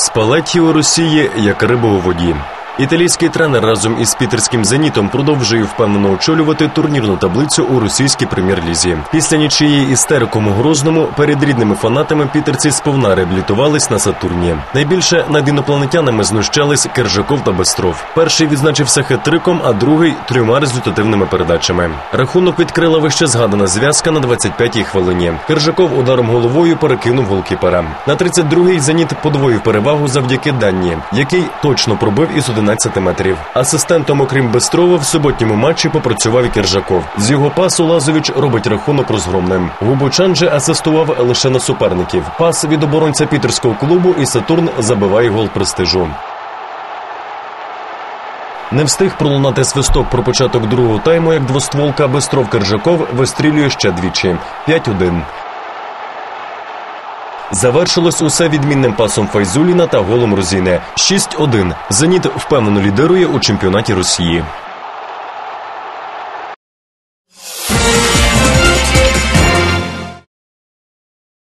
Спалетті у Росії як риба у воді. Італійський тренер разом із пітерським зенітом продовжує впевнено очолювати турнірну таблицю у російській прем'єр-лізі. Після нічиєї істериком у Грозному перед рідними фанатами пітерці сповна реабілітувались на Сатурні. Найбільше над інопланетянами знущались Кержаков та Бестров. Перший відзначився хет-триком, а другий трьома результативними передачами. Рахунок відкрила вище згадана зв'язка на 25-й хвилині. Кержаков ударом головою перекинув голкіпера. На 32-й зеніт подвоїв перевагу завдяки Данні, який точно пробив із 11 метрів. Асистентом, окрім Бестрова, в суботньому матчі попрацював і Кержаков. З його пасу Лазович робить рахунок розгромним. Губочан же асистував лише на суперників. Пас від оборонця пітерського клубу і Сатурн забиває гол престижу. Не встиг пролунати свисток про початок другого тайму, як двостволка Бестров Кержаков вистрілює ще двічі. 5-1. Завершилось усе відмінним пасом Файзуліна та голом Розіне. 6-1. Зеніт впевнено лідирує у чемпіонаті Росії.